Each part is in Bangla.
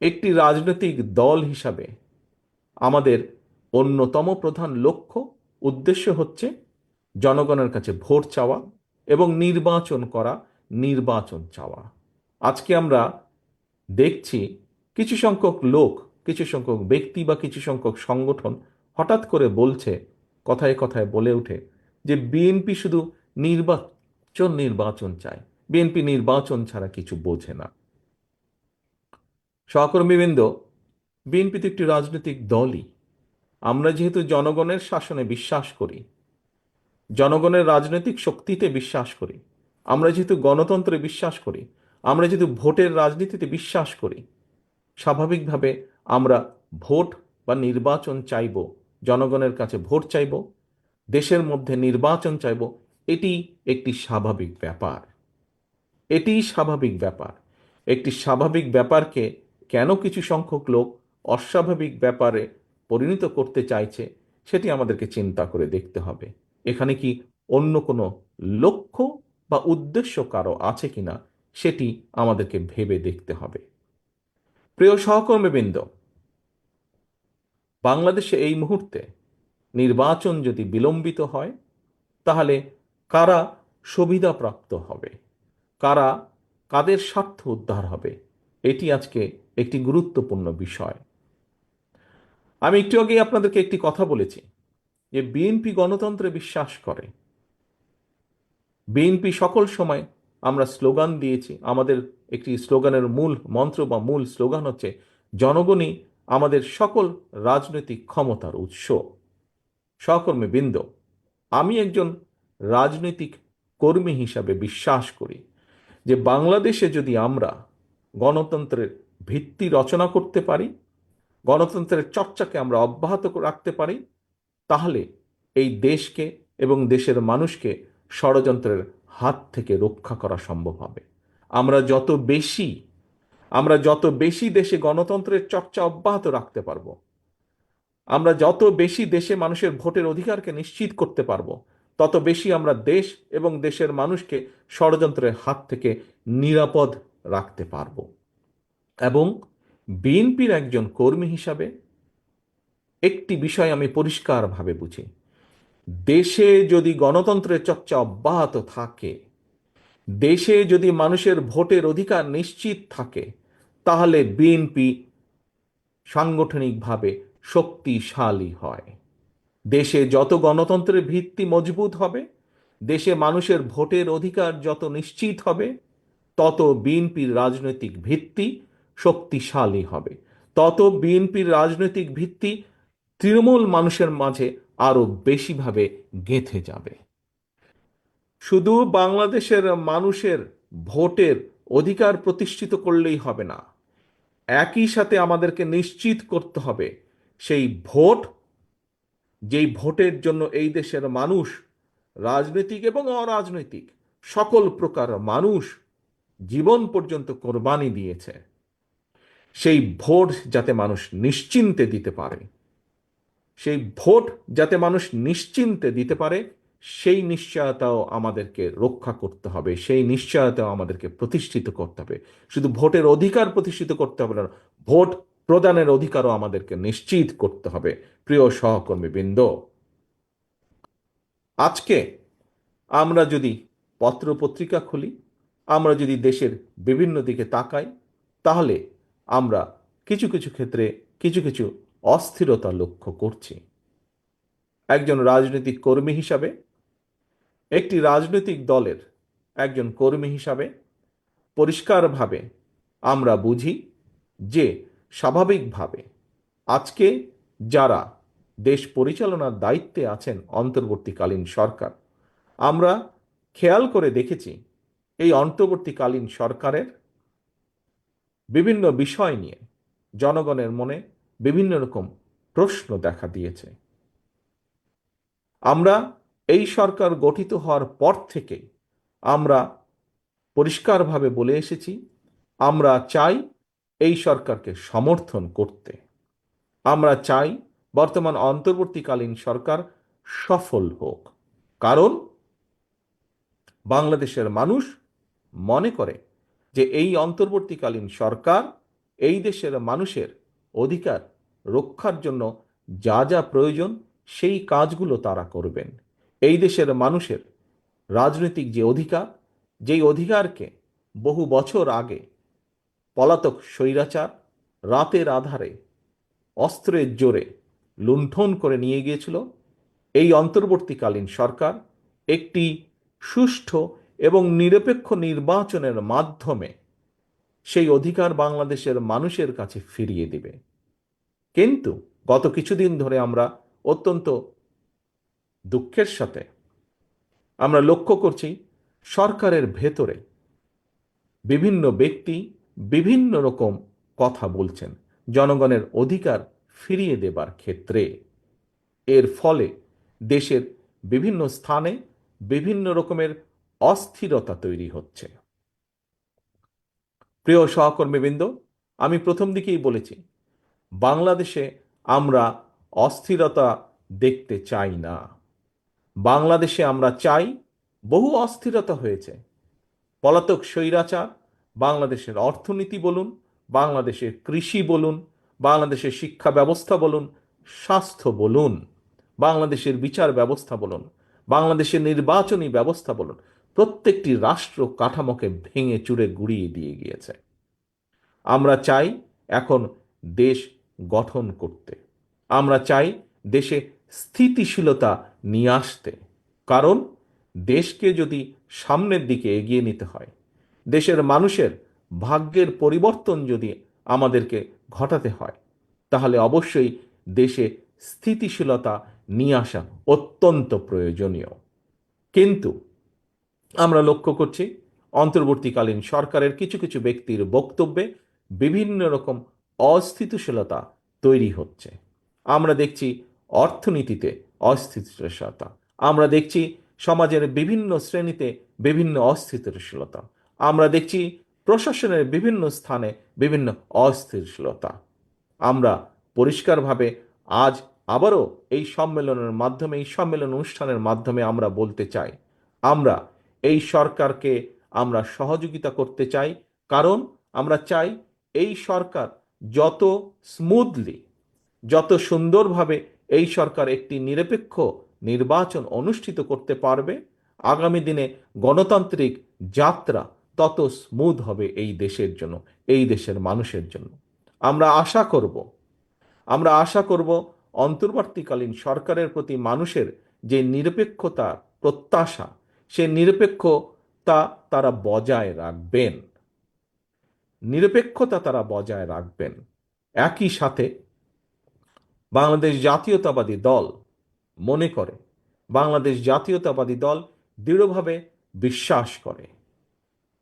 একটি রাজনৈতিক দল হিসাবে আমাদের অন্যতম প্রধান লক্ষ্য, উদ্দেশ্য হচ্ছে জনগণের কাছে ভোট চাওয়া এবং নির্বাচন করা, নির্বাচন চাওয়া। আজকে আমরা দেখছি কিছু সংখ্যক লোক, কিছু সংখ্যক ব্যক্তি বা কিছু সংখ্যক সংগঠন হঠাৎ করে বলছে, কথায় কথায় বলে ওঠে যে বিএনপি শুধু নির্বাচন নির্বাচন চায়। বিএনপি নির্বাচন ছাড়া কিছু বোঝে না। সহকর্মীবৃন্দ বিএনপি তো একটি রাজনৈতিক দলই। আমরা যেহেতু জনগণের শাসনে বিশ্বাস করি, জনগণের রাজনৈতিক শক্তিতে বিশ্বাস করি, আমরা যেহেতু গণতন্ত্রে বিশ্বাস করি, আমরা যেহেতু ভোটের রাজনীতিতে বিশ্বাস করি, স্বাভাবিকভাবে আমরা ভোট বা নির্বাচন চাইব, জনগণের কাছে ভোট চাইব, দেশের মধ্যে নির্বাচন চাইব, এটি একটি স্বাভাবিক ব্যাপার। এটি স্বাভাবিক ব্যাপার। একটি স্বাভাবিক ব্যাপারকে কেন কিছু সংখ্যক লোক অস্বাভাবিক ব্যাপারে পরিণত করতে চাইছে সেটি আমাদেরকে চিন্তা করে দেখতে হবে। এখানে কি অন্য কোনো লক্ষ্য বা উদ্দেশ্য কারও আছে কিনা সেটি আমাদেরকে ভেবে দেখতে হবে। প্রিয় সহকর্মীবৃন্দ, বাংলাদেশে এই মুহূর্তে নির্বাচন যদি বিলম্বিত হয়, তাহলে কারা সুবিধাপ্রাপ্ত হবে? কারা কাদের স্বার্থ উদ্ধার হবে? এটি আজকে একটি গুরুত্বপূর্ণ বিষয়। আমি একটু আগেই আপনাদেরকে একটি কথা বলেছি যে বিএনপি গণতন্ত্রে বিশ্বাস করে। বিএনপি সকল সময় আমরা স্লোগান দিয়েছি, আমাদের একটি স্লোগানের মূল মন্ত্র বা মূল স্লোগান হচ্ছে, জনগণই আমাদের সকল রাজনৈতিক ক্ষমতার উৎস। সহকর্মী বৃন্দ, আমি একজন রাজনৈতিক কর্মী হিসাবে বিশ্বাস করি যে বাংলাদেশে যদি আমরা গণতন্ত্রের ভিত্তি রচনা করতে পারি, গণতন্ত্রের চর্চাকে আমরা অব্যাহত রাখতে পারি, তাহলে এই দেশকে এবং দেশের মানুষকে ষড়যন্ত্রের হাত থেকে রক্ষা করা সম্ভব হবে। আমরা যত বেশি, আমরা যত বেশি দেশে গণতন্ত্রের চর্চা অব্যাহত রাখতে পারব, আমরা যত বেশি দেশে মানুষের ভোটের অধিকারকে নিশ্চিত করতে পারব, তত বেশি আমরা দেশ এবং দেশের মানুষকে ষড়যন্ত্রের হাত থেকে নিরাপদ রাখতে পারব। এবং বিএনপির একজন কর্মী হিসাবে একটি বিষয় আমি পরিষ্কারভাবে বুঝি। দেশে যদি গণতন্ত্রের চর্চা অব্যাহত থাকে, দেশে যদি মানুষের ভোটের অধিকার নিশ্চিত থাকে, তাহলে বিএনপি সাংগঠনিকভাবে শক্তিশালী হয়। দেশে যত গণতন্ত্রের ভিত্তি মজবুত হবে, দেশে মানুষের ভোটের অধিকার যত নিশ্চিত হবে, তত বিএনপির রাজনৈতিক ভিত্তি শক্তিশালী হবে। তত বিএনপির রাজনৈতিক ভিত্তি তৃণমূল মানুষের মাঝে আরও বেশিভাবে গেঁথে যাবে। শুধু বাংলাদেশের মানুষের ভোটের অধিকার প্রতিষ্ঠিত করলেই হবে না, একই সাথে আমাদেরকে নিশ্চিত করতে হবে, সেই ভোট, যেই ভোটের জন্য এই দেশের মানুষ রাজনৈতিক এবং অরাজনৈতিক সকল প্রকার মানুষ জীবন পর্যন্ত কোরবানি দিয়েছে। সেই ভোট যাতে মানুষ নিশ্চিন্তে দিতে পারে, সেই ভোট যাতে মানুষ নিশ্চিন্তে দিতে পারে, সেই নিশ্চয়তাও আমাদেরকে রক্ষা করতে হবে, সেই নিশ্চয়তাও আমাদেরকে প্রতিষ্ঠিত করতে হবে। শুধু ভোটের অধিকার প্রতিষ্ঠিত করতে হবে না, ভোট প্রদানের অধিকারও আমাদেরকে নিশ্চিত করতে হবে। প্রিয় সহকর্মী বৃন্দ আজকে আমরা যদি পত্র পত্রিকা খুলি, আমরা যদি দেশের বিভিন্ন দিকে তাকাই, তাহলে আমরা কিছু কিছু ক্ষেত্রে কিছু কিছু অস্থিরতা লক্ষ্য করছি। একজন রাজনৈতিক কর্মী হিসাবে, একটি রাজনৈতিক দলের একজন কর্মী হিসাবে পরিষ্কারভাবে আমরা বুঝি যে স্বাভাবিকভাবে আজকে যারা দেশ পরিচালনার দায়িত্বে আছেন অন্তর্বর্তীকালীন সরকার, আমরা খেয়াল করে দেখেছি এই অন্তর্বর্তীকালীন সরকারের বিভিন্ন বিষয় নিয়ে জনগণের মনে বিভিন্ন রকম প্রশ্ন দেখা দিয়েছে। আমরা এই সরকার গঠিত হওয়ার পর থেকে আমরা পরিষ্কারভাবে বলে এসেছি, আমরা চাই এই সরকারকে সমর্থন করতে। আমরা চাই বর্তমান অন্তর্বর্তীকালীন সরকার সফল হোক। কারণ বাংলাদেশের মানুষ মনে করে যে এই অন্তর্বর্তীকালীন সরকার এই দেশের মানুষের অধিকার রক্ষার জন্য যা যা প্রয়োজন সেই কাজগুলো তারা করবেন। এই দেশের মানুষের রাজনৈতিক যে অধিকার, যেই অধিকারকে বহু বছর আগে পলাতক স্বৈরাচার রাতের আধারে অস্ত্রের জোরে লুণ্ঠন করে নিয়ে গিয়েছিল, এই অন্তর্বর্তীকালীন সরকার একটি সুষ্ঠু এবং নিরপেক্ষ নির্বাচনের মাধ্যমে সেই অধিকার বাংলাদেশের মানুষের কাছে ফিরিয়ে দিবে। কিন্তু গত কিছুদিন ধরে আমরা অত্যন্ত দুঃখের সাথে আমরা লক্ষ্য করছি, সরকারের ভেতরে বিভিন্ন ব্যক্তি বিভিন্ন রকম কথা বলছেন। জনগণের অধিকার ফিরিয়ে দেবার ক্ষেত্রে। এর ফলে দেশের বিভিন্ন স্থানে বিভিন্ন রকমের অস্থিরতা তৈরি হচ্ছে। প্রিয় সহকর্মীবৃন্দ, আমি প্রথম দিকেই বলেছি, বাংলাদেশে আমরা অস্থিরতা দেখতে চাই না। বাংলাদেশে আমরা চাই বহু অস্থিরতা হয়েছে। পলাতক স্বৈরাচার, বাংলাদেশের অর্থনীতি বলুন, বাংলাদেশের কৃষি বলুন, বাংলাদেশের শিক্ষা ব্যবস্থা বলুন, স্বাস্থ্য বলুন, বাংলাদেশের বিচার ব্যবস্থা বলুন, বাংলাদেশের নির্বাচনী ব্যবস্থা বলুন প্রত্যেকটি রাষ্ট্র কাঠামোকে ভেঙে চুরে গুড়িয়ে দিয়ে গিয়েছে। আমরা চাই এখন দেশ গঠন করতে। আমরা চাই দেশে স্থিতিশীলতা নিয়ে আসতে। কারণ দেশকে যদি সামনের দিকে এগিয়ে নিতে হয়, দেশের মানুষের ভাগ্যের পরিবর্তন যদি আমাদেরকে ঘটাতে হয়, তাহলে অবশ্যই দেশে স্থিতিশীলতা নিয়ে আসা অত্যন্ত প্রয়োজনীয়। কিন্তু আমরা লক্ষ্য করছি, অন্তর্বর্তীকালীন সরকারের কিছু কিছু ব্যক্তির বক্তব্যে বিভিন্ন রকম অস্থিতিশীলতা তৈরি হচ্ছে। আমরা দেখছি অর্থনীতিতে অস্থিতিশীলতা, আমরা দেখছি সমাজের বিভিন্ন শ্রেণীতে বিভিন্ন অস্থিতিশীলতা, আমরা দেখছি প্রশাসনের বিভিন্ন স্থানে বিভিন্ন অস্থিতিশীলতা। আমরা পরিষ্কারভাবে আজ আবারও এই সম্মেলনের মাধ্যমে, এই সম্মেলন অনুষ্ঠানের মাধ্যমে আমরা বলতে চাই, আমরা এই সরকারকে আমরা সহযোগিতা করতে চাই। কারণ আমরা চাই এই সরকার যত স্মুথলি যত সুন্দরভাবে এই সরকার একটি নিরপেক্ষ নির্বাচন অনুষ্ঠিত করতে পারবে, আগামী দিনে গণতান্ত্রিক যাত্রা তত স্মুথ হবে এই দেশের জন্য, এই দেশের মানুষের জন্য। আমরা আশা করব, আমরা আশা করব অন্তর্বর্তীকালীন সরকারের প্রতি মানুষের যে নিরপেক্ষতা প্রত্যাশা সে নিরপেক্ষতা তারা বজায় রাখবেন। নিরপেক্ষতা তারা বজায় রাখবেন। একই সাথে বাংলাদেশ জাতীয়তাবাদী দল মনে করে, বাংলাদেশ জাতীয়তাবাদী দল দৃঢ়ভাবে বিশ্বাস করে,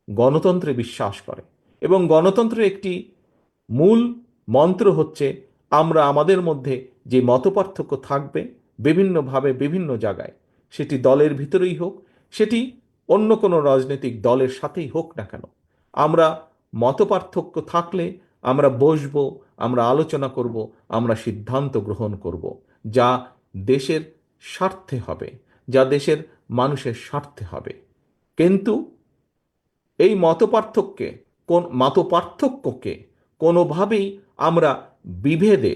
গণতন্ত্রে বিশ্বাস করে এবং গণতন্ত্রের একটি মূল মন্ত্র হচ্ছে, আমরা আমাদের মধ্যে যে মতপার্থক্য থাকবে, বিভিন্নভাবে বিভিন্ন জায়গায় সেটি দলের ভিতরেই হোক সেটি অন্য কোনো রাজনৈতিক দলের সাথেই হোক না কেন। আমরা মতপার্থক্য থাকলে আমরা বসবো, আমরা আলোচনা করব, আমরা সিদ্ধান্ত গ্রহণ করব, যা দেশের স্বার্থে হবে, যা দেশের মানুষের স্বার্থে হবে। কিন্তু এই মতপার্থক্যে, কোন মতপার্থক্যকে কোনোভাবেই আমরা বিভেদে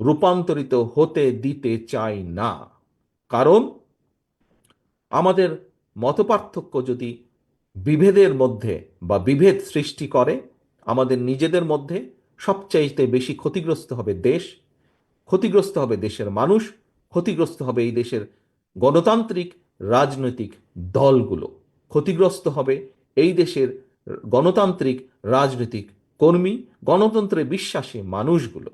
রূপান্তরিত হতে দিতে চাই না। কারণ আমাদের মতপার্থক্য যদি বিভেদের মধ্যে বা বিভেদ সৃষ্টি করে, আমাদের নিজেদের মধ্যে সবচাইতে বেশি ক্ষতিগ্রস্ত হবে দেশ, ক্ষতিগ্রস্ত হবে দেশের মানুষ, ক্ষতিগ্রস্ত হবে এই দেশের গণতান্ত্রিক, রাজনৈতিক দলগুলো। ক্ষতিগ্রস্ত হবে এই দেশের গণতান্ত্রিক, রাজনৈতিক কর্মী, গণতন্ত্রে বিশ্বাসী মানুষগুলো।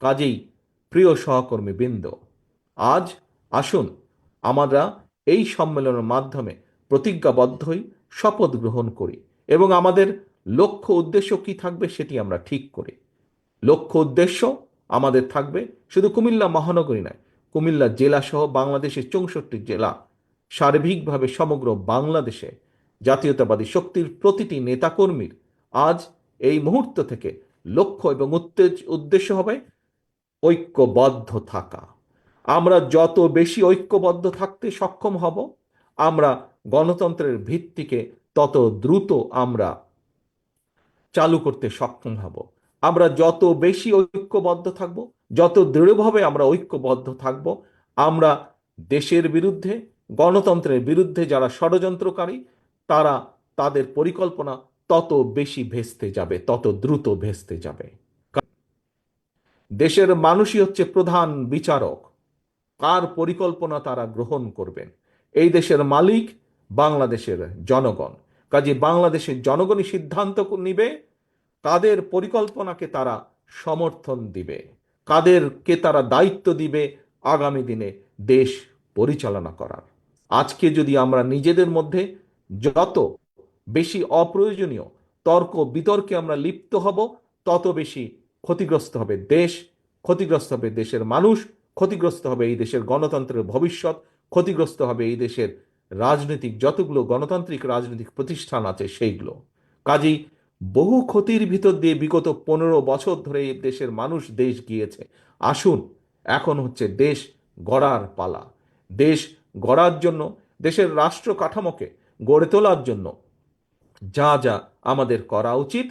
কাজেই প্রিয় সহকর্মী বৃন্দ আজ আসুন আমরা এই সম্মেলনের মাধ্যমে প্রতিজ্ঞাবদ্ধ হই, শপথ গ্রহণ করি এবং আমাদের লক্ষ্য উদ্দেশ্য কি থাকবে সেটি আমরা ঠিক করি। লক্ষ্য উদ্দেশ্য আমাদের থাকবে শুধু কুমিল্লা মহানগরী নয়, কুমিল্লা জেলা সহ বাংলাদেশের চৌষট্টি জেলা। সার্বিকভাবে সমগ্র বাংলাদেশে জাতীয়তাবাদী শক্তির প্রতিটি নেতাকর্মীর আজ এই মুহূর্ত থেকে লক্ষ্য এবং উত্তেজ উদ্দেশ্য হবে ঐক্যবদ্ধ থাকা। আমরা যত বেশি ঐক্যবদ্ধ থাকতে সক্ষম হব, আমরা গণতন্ত্রের ভিত্তিকে তত দ্রুত আমরা চালু করতে সক্ষম হব। আমরা যত বেশি ঐক্যবদ্ধ থাকব, যত দৃঢ়ভাবে আমরা ঐক্যবদ্ধ থাকব, আমরা দেশের বিরুদ্ধে, গণতন্ত্রের বিরুদ্ধে যারা ষড়যন্ত্রকারী, তারা তাদের পরিকল্পনা তত বেশি ভেস্তে যাবে, তত দ্রুত ভেস্তে যাবে। দেশের মানুষই হচ্ছে প্রধান বিচারক। কার পরিকল্পনা তারা গ্রহণ করবেন? এই দেশের মালিক বাংলাদেশের জনগণ। কাজে বাংলাদেশের জনগণই সিদ্ধান্ত নিবে, কাদের পরিকল্পনাকে তারা সমর্থন দিবে, কাদেরকে তারা দায়িত্ব দিবে, আগামী দিনে দেশ পরিচালনা করার। আজকে যদি আমরা নিজেদের মধ্যে যত বেশি অপ্রয়োজনীয় তর্ক বিতর্কে আমরা লিপ্ত হব, তত বেশি ক্ষতিগ্রস্ত হবে দেশ, ক্ষতিগ্রস্ত হবে দেশের মানুষ ক্ষতিগ্রস্ত হবে এই দেশের গণতন্ত্রের ভবিষ্যৎ, ক্ষতিগ্রস্ত হবে এই দেশের রাজনৈতিক যতগুলো গণতান্ত্রিক রাজনৈতিক প্রতিষ্ঠান আছে সেইগুলো। কাজেই বহু ক্ষতির ভিতর দিয়ে বিগত পনেরো বছর ধরে এই দেশের মানুষ দেশ গিয়েছে। আসুন, এখন হচ্ছে দেশ গড়ার পালা। দেশ গড়ার জন্য, দেশের রাষ্ট্র কাঠামোকে গড়ে তোলার জন্য যা যা আমাদের করা উচিত,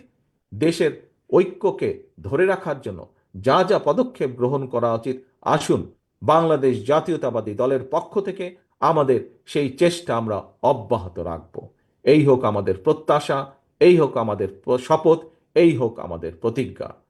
দেশের ঐক্যকে ধরে রাখার জন্য যা যা পদক্ষেপ গ্রহণ করা উচিত, আসুন বাংলাদেশ জাতীয়তাবাদী দলের পক্ষ থেকে আমাদের সেই চেষ্টা আমরা অব্যাহত রাখব। এই হোক আমাদের প্রত্যাশা, এই হোক আমাদের শপথ, এই হোক আমাদের প্রতিজ্ঞা।